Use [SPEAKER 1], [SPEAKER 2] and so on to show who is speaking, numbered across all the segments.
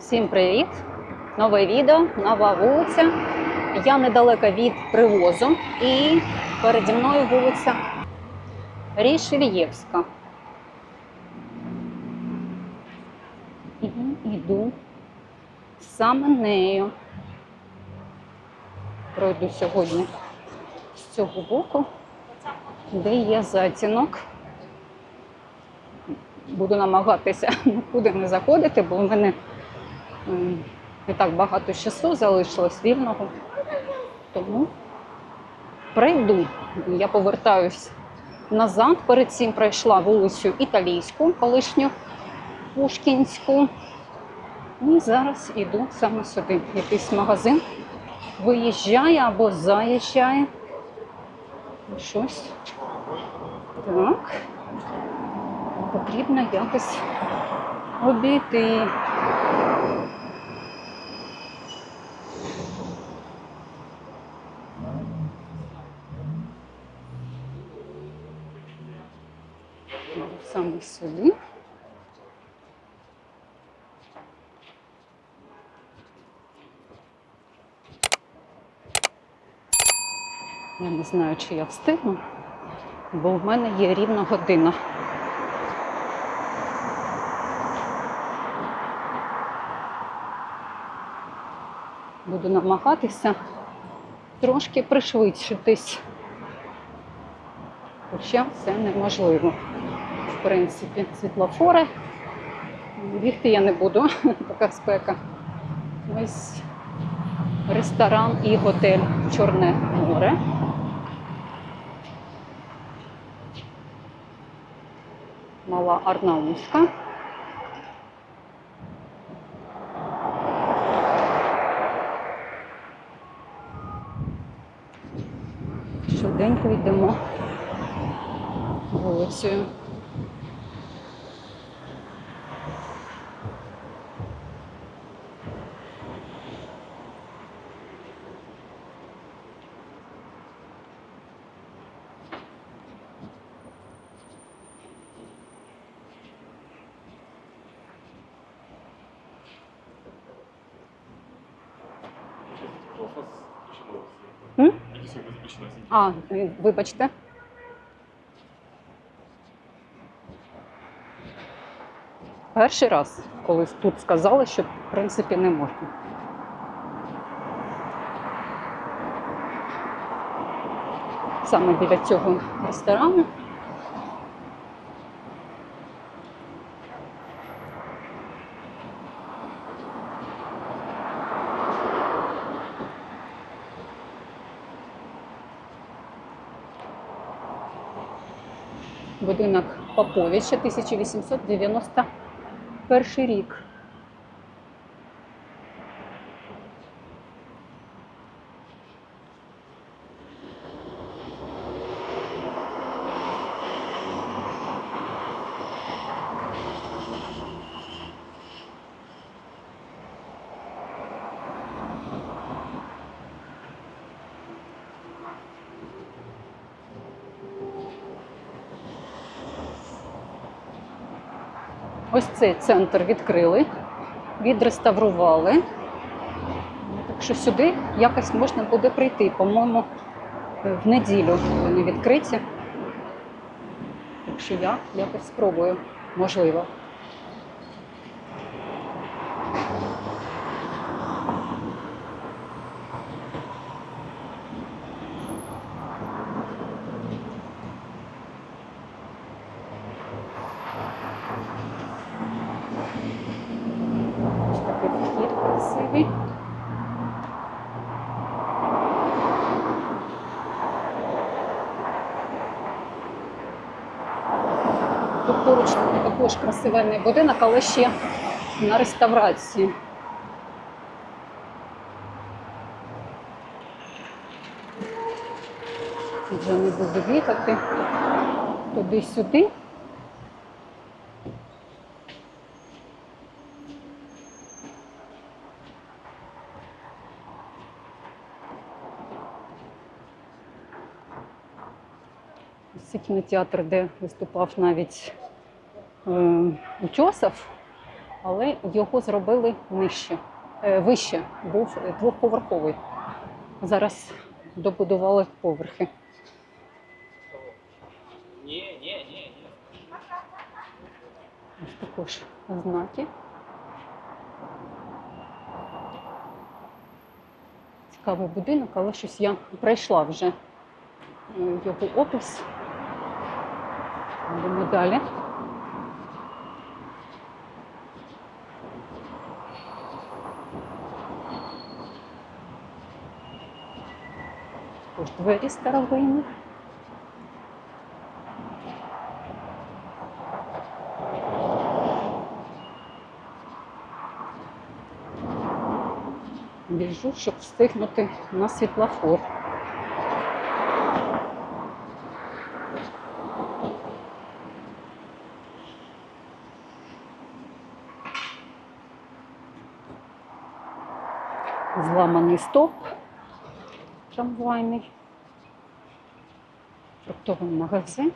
[SPEAKER 1] Всім привіт! Нове відео, нова вулиця. Я недалеко від привозу і переді мною вулиця Рішельєвська. І йду саме нею. Пройду сьогодні з цього боку, де є затінок. Буду намагатися нікуди не заходити, бо в мене не так багато часу залишилось вільного. Тому прийду. Я повертаюсь назад. Перед цим пройшла вулицю Італійську, колишню Пушкінську. І зараз іду саме сюди. Якийсь магазин виїжджає або заїжджає. Щось. Так. Потрібно якось обійти. Саме сюди. Я не знаю, чи я встигну, бо в мене є рівна година. Буду намагатися трошки пришвидшитись. Хоча це неможливо. В принципі, світлофори. Бігти я не буду, така спека. Ось ресторан і готель Чорне море. Мала Арнаутська. Швиденько йдемо вулицею. А, вибачте. Перший раз, коли тут сказали, що в принципі не можна. Саме біля цього ресторану. Будинок Поповича, 1891 рік. Ось цей центр відкрили, відреставрували. Так що сюди якось можна буде прийти. По-моєму, в неділю вони відкриті. Так що я якось спробую, можливо. Ось такий вхід красивий. Тут поруч також красивий будинок, але ще на реставрації. Вже не буду бігати туди-сюди. Це кінотеатр, де виступав навіть Утьосов. але його зробили нижче, е, вище, був двохповерховий. Зараз добудували поверхи.
[SPEAKER 2] Ні, ні, ні, ні.
[SPEAKER 1] Ось також знаки. Цікавий будинок, але щось я пройшла вже е, його опис. Йдемо далі. Двері старовинні. Біжу, щоб встигнути на світлофор. Зламаний стовп трамвайний, фруктовий магазин.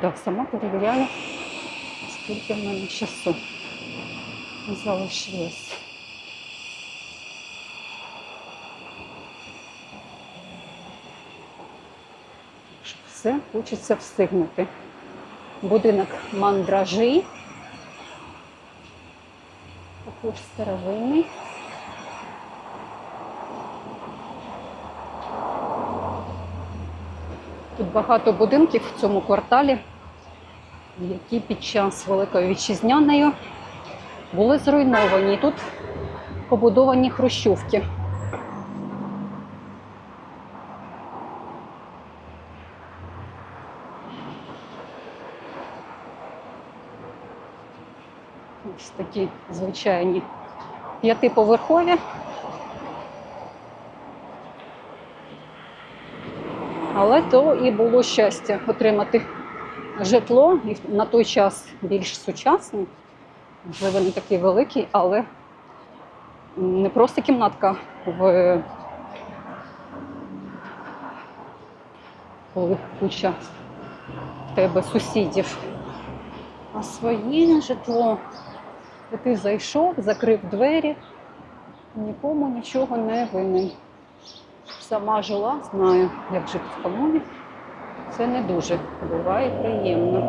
[SPEAKER 1] Да, сама перевіряю, скільки в мене часу залишилось. Все хочеться встигнути. Будинок мандражі. Також старовинний. Багато будинків в цьому кварталі, які під час Великої вітчизняної були зруйновані. Тут побудовані хрущовки. Ось такі звичайні п'ятиповерхові. Але то і було щастя отримати житло і на той час більш сучасне. Можливо, не такий великий, але не просто кімнатка в коли куча в тебе сусідів, а своє житло. Ти зайшов, закрив двері, нікому нічого не винен. Сама жила, знаю, як жити в комуні. Це не дуже буває приємно.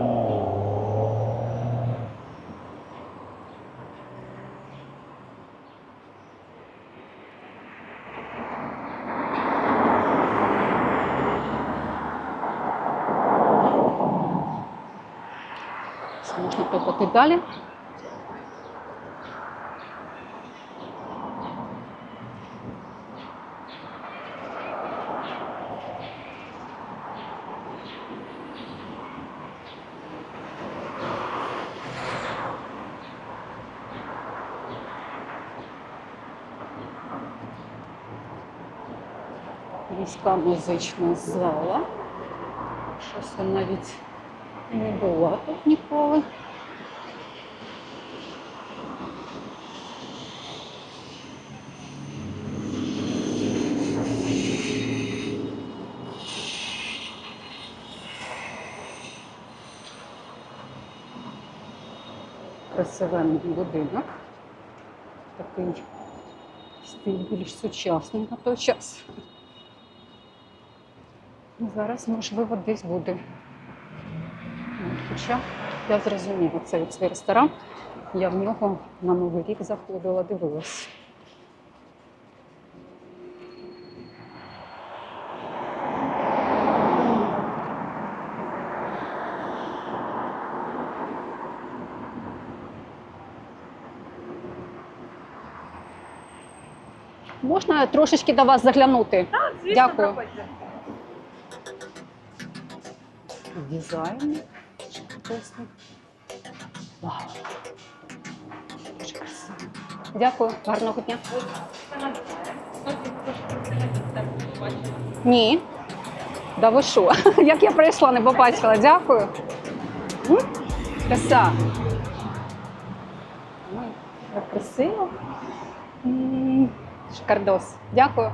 [SPEAKER 1] Можна топати далі. Міська музична зала. Щось я навіть не була тут ніколи. Красивенний будинок. Такий стиль більш сучасний на той час. Зараз, можливо, десь буде. Хоча я зрозуміла цей, цей ресторан. Я в нього на Новий рік заходила, дивилась. Можна трошечки до вас заглянути?
[SPEAKER 3] Так, звісно,
[SPEAKER 1] Дякую.
[SPEAKER 3] проходьте.
[SPEAKER 1] Дизайн. Класний. Вау. Дякую, гарного дня. Ні. Да ви що? Як я прийшла, не побачила. Дякую. Краса. Красиво. Шикардос. Дякую.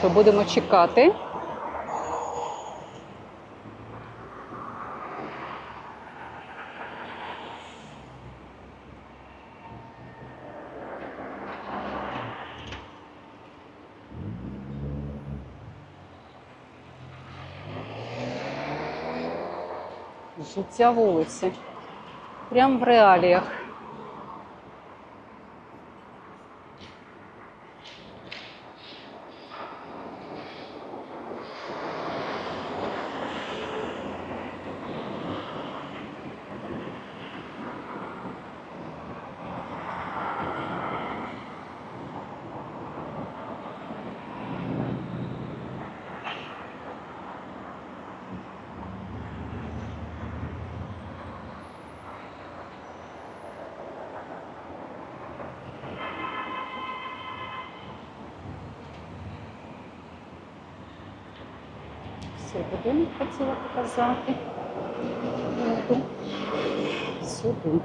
[SPEAKER 1] Що будемо чекати. Життя вулиці. Прям в реаліях. Цей будинок хотіла показати. Буду сюди.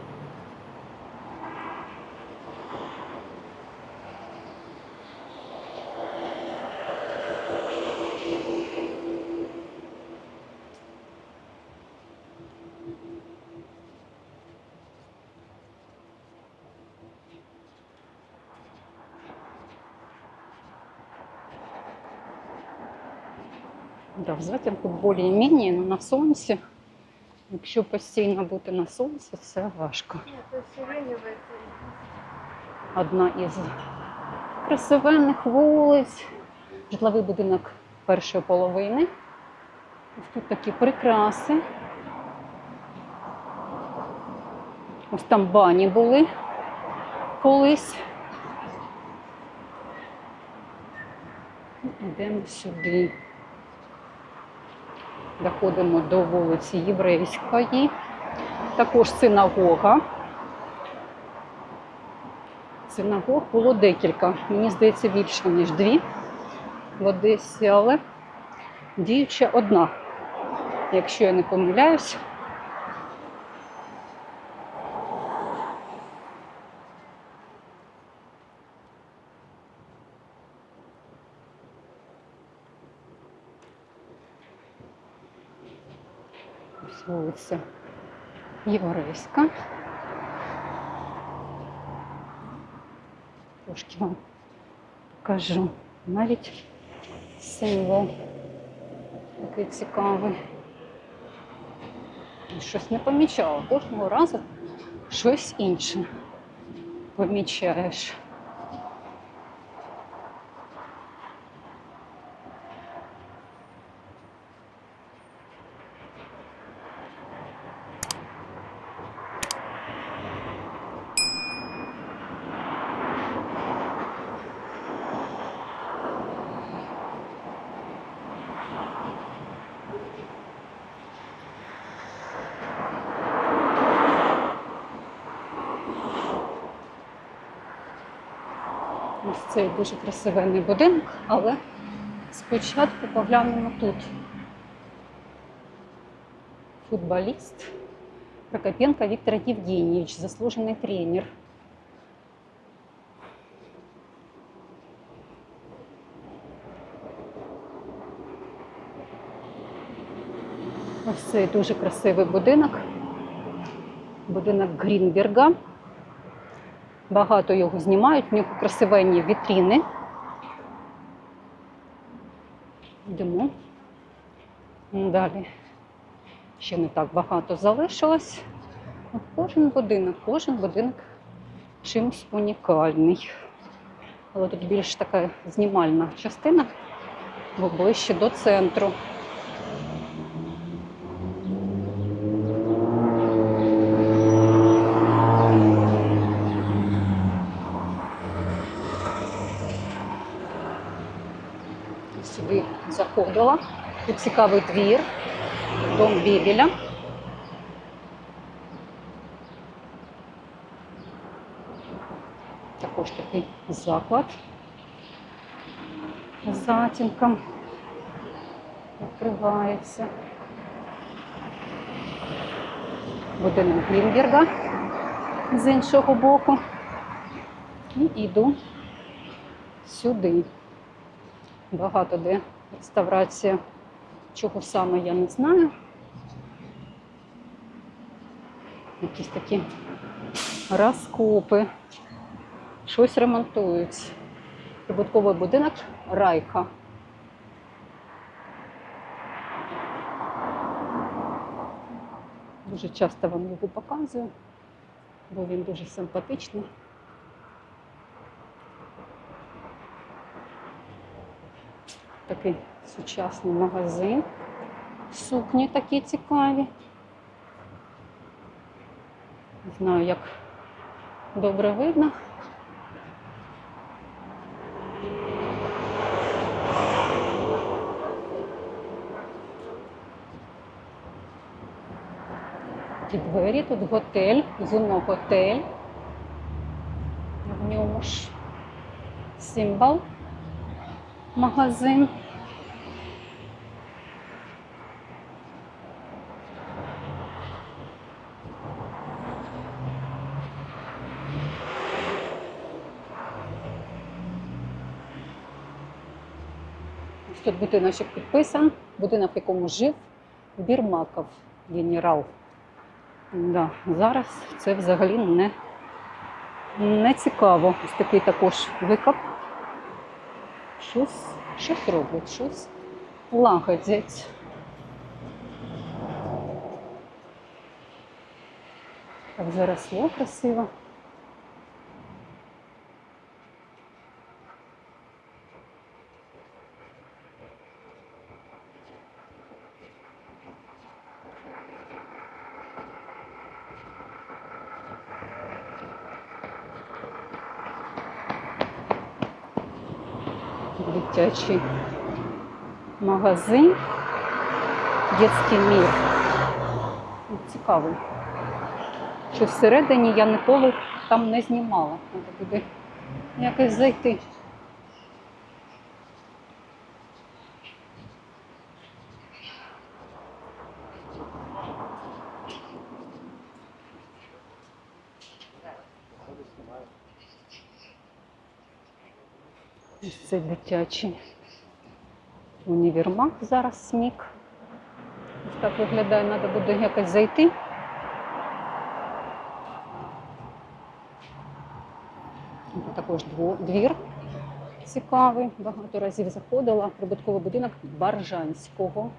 [SPEAKER 1] Да, в затінку більш-менш, але на сонці. Якщо постійно бути на сонці, це важко. Одна із красивенних вулиць, житловий будинок першої половини. Ось тут такі прикраси. Ось там бані були колись. Йдемо сюди. Доходимо до вулиці Єврейської. Також синагога. Синагог було декілька. Мені здається, більше, ніж дві в Одесі, але діюча одна. Якщо я не помиляюсь. Ось вулиця Єврейська. Трошки вам покажу. Навіть символ такий цікавий. Щось не помічала. Кожного разу щось інше помічаєш. Ось цей дуже красивенний будинок, але спочатку поглянемо тут. Футболіст Прокопенко Віктор Євгенійович, заслужений тренер. Ось цей дуже красивий будинок. Будинок Грінберга. Багато його знімають, в нього красивенні вітріни. Йдемо. Далі. Ще не так багато залишилось. Кожен будинок, кожен будинок чимось унікальний. Але тут більш така знімальна частина, бо ближче до центру. сюди заходила. Тут цікавий двір, дом Бібеля. Також такий заклад з затінком відкривається. Будинок Глінберга з іншого боку. І йду сюди. багато де реставрація. Чого саме я не знаю. Якісь такі розкопи. Щось ремонтують. Прибутковий будинок Райка. Дуже часто вам його показую, бо він дуже симпатичний. Такий сучасний магазин. Сукні такі цікаві. Не знаю, як добре видно. Ті двері, тут готель, Юно готель. В ньому ж символ магазин. Тут будиночок підписан, будинок, в якому жив Бірмаков генерал. Да, зараз це взагалі не, не цікаво. Ось такий також викап. Щось, щось роблять, щось лагодять. Так заросло красиво. Дитячий магазин. Дітський мір. Цікаво. Що всередині я ніколи там не знімала. Треба туди якось зайти. Ось дитячий універмаг зараз смік. Ось так виглядає, треба буде якось зайти. Також двір цікавий. Багато разів заходила. Прибутковий будинок Баржанського,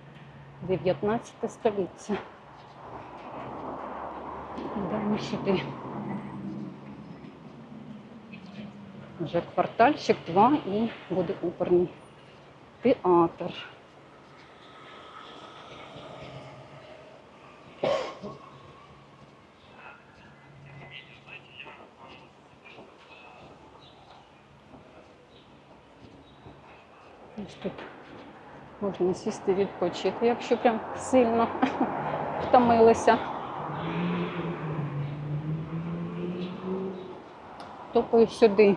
[SPEAKER 1] 19 століття. Йдемо сюди. Вже квартальчик 2 і буде оперний театр. Ось тут можна сісти відпочити, якщо прям сильно втомилися. Топаю сюди.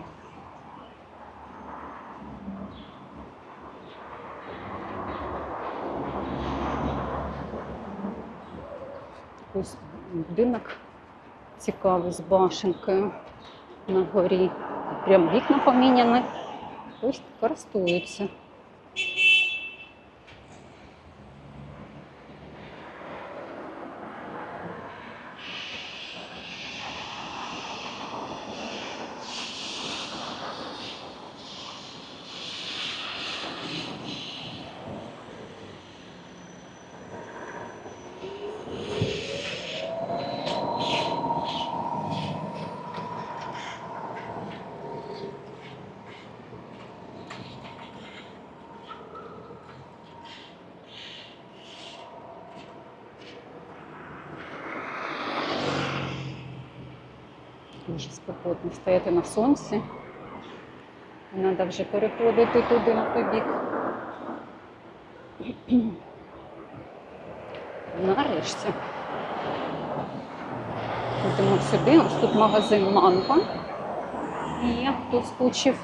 [SPEAKER 1] Ось будинок цікавий з башенкою на горі. Прям вікна поміняні. Ось користуються. Дуже спекотно стояти на сонці. Треба вже переходити туди на той бік. Нарешті. Йдемо сюди. Ось тут магазин Манго. І я тут скучив.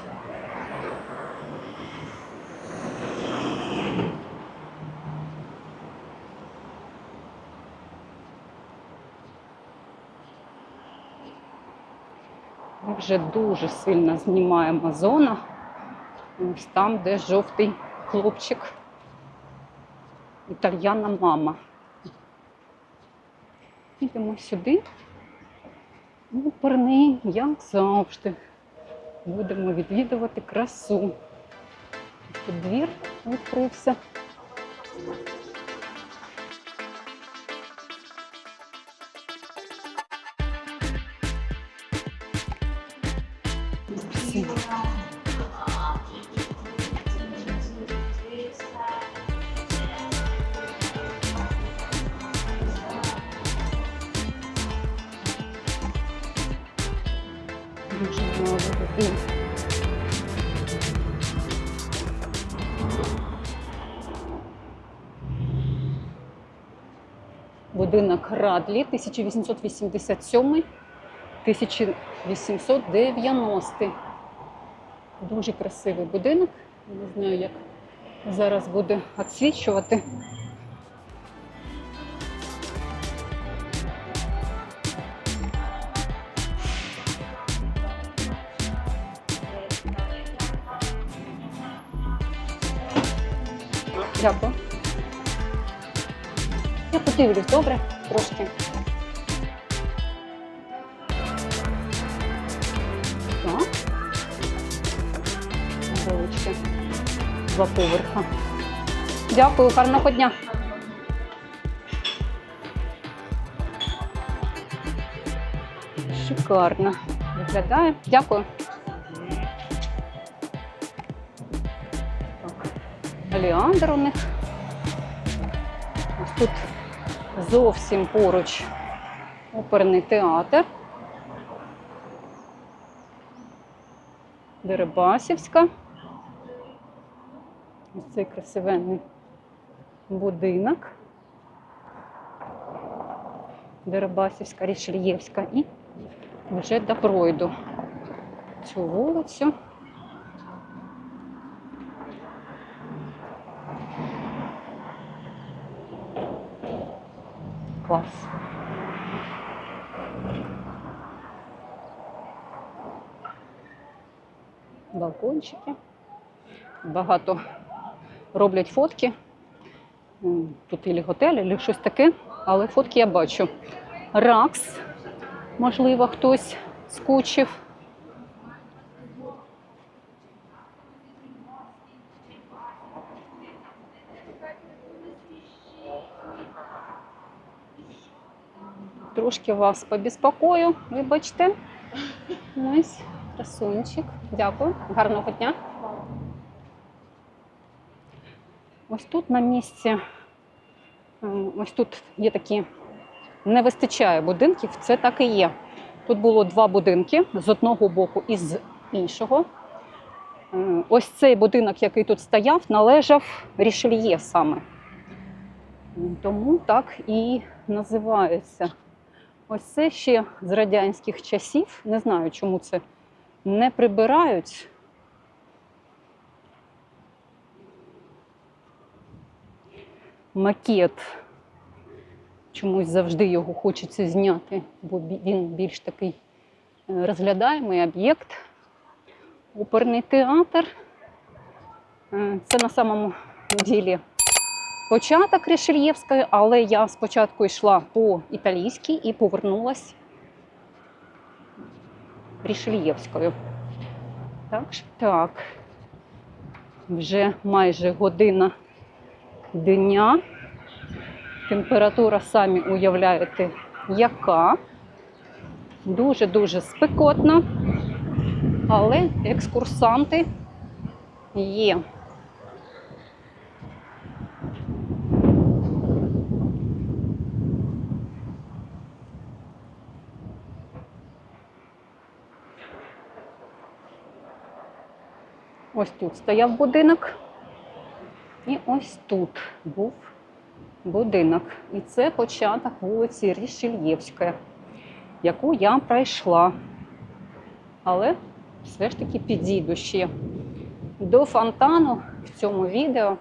[SPEAKER 1] Вже дуже сильно знімаємо зона. Ось там, де жовтий хлопчик. Італьяна мама. Йдемо сюди. Оперний, як завжди. Будемо відвідувати красу. Тут двір відкрився. Будинок Радлі 1887 1890 Дуже красивий будинок. Не знаю, як зараз буде відсвічувати. Дякую. Я подивлюсь, добре? Трошки. Так. Вулички. Два поверха. Дякую, гарного дня. Шикарно виглядає. Дякую. Так. Олеандр у них. Ось тут зовсім поруч оперний театр. Дерибасівська. Ось цей красивенний будинок. Дерибасівська, Рішельєвська і вже до пройду цю вулицю. Клас. Балкончики. Багато роблять фотки. Тут і готель, і щось таке, але фотки я бачу. Ракс, можливо, хтось скучив. Трошки вас побіспокою, вибачте. Ось, красунчик. Дякую. Гарного дня. Ось тут на місці, ем, ось тут є такі, не вистачає будинків, це так і є. Тут було два будинки з одного боку і з іншого. Е, Ось цей будинок, який тут стояв, належав Рішельє саме. Тому так і називається. Ось це ще з радянських часів. Не знаю, чому це не прибирають. Макет. Чомусь завжди його хочеться зняти, бо він більш такий е, розглядаємий об'єкт. Оперний театр. Е, Це на самому ділі початок Рішельєвської, але я спочатку йшла по італійській і повернулась Рішельєвською. Так, так. Вже майже година дня. Температура, самі уявляєте, яка. Дуже-дуже спекотно, але екскурсанти є. Ось тут стояв будинок. І ось тут був будинок. І це початок вулиці Рішельєвська, яку я пройшла. Але все ж таки підійду ще до фонтану в цьому відео.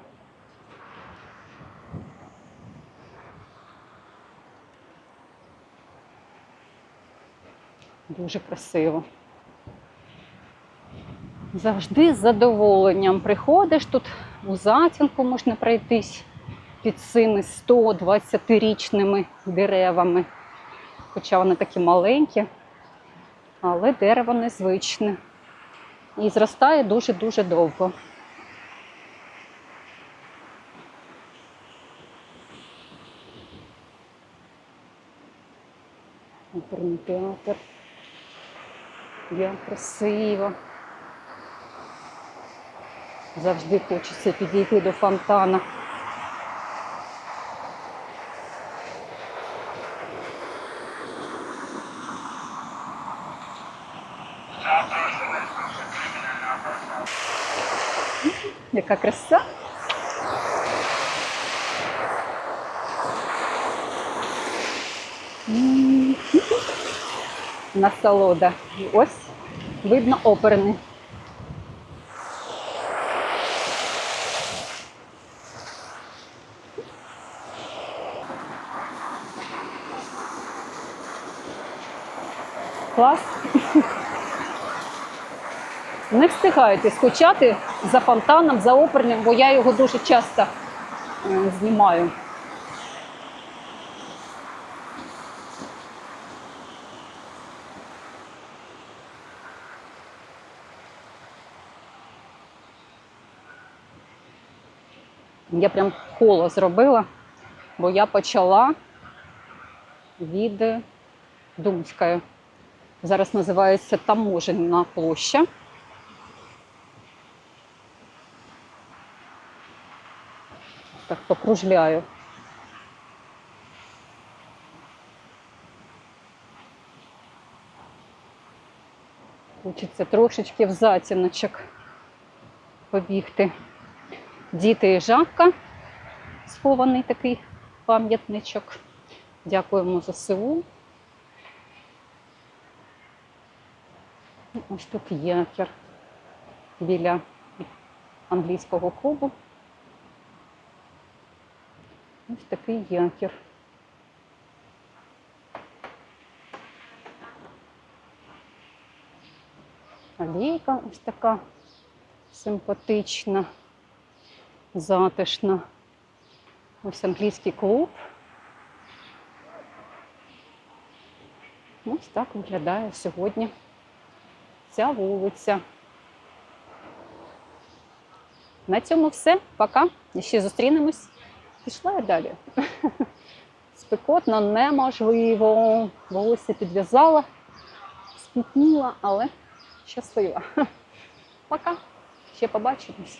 [SPEAKER 1] Дуже красиво. Завжди з задоволенням приходиш тут у затінку можна пройтись під цими 120-річними деревами. Хоча вони такі маленькі, але дерево незвичне. І зростає дуже-дуже довго. Оперний театр. Як красиво. Завжди хочеться підійти до фонтана. Яка краса. Насолода. Ось видно оперний. Клас. Не встигаєте скучати за фонтаном, за оперним, бо я його дуже часто знімаю. Я прям коло зробила, бо я почала від Думської. Зараз називається Таможенна площа. Так покружляю. Хочеться трошечки в затіночок побігти. Діти і жабка, схований такий пам'ятничок. Дякуємо ЗСУ. Ось тут якір біля англійського клубу. Ось такий якір. Алейка ось така симпатична, затишна. Ось англійський клуб. Ось так виглядає сьогодні ця вулиця. На цьому все. Пока. Ще зустрінемось. Пішла я далі. Спекотно неможливо. Волосся підв'язала, спітніла, але щаслива. Пока. Ще побачимось.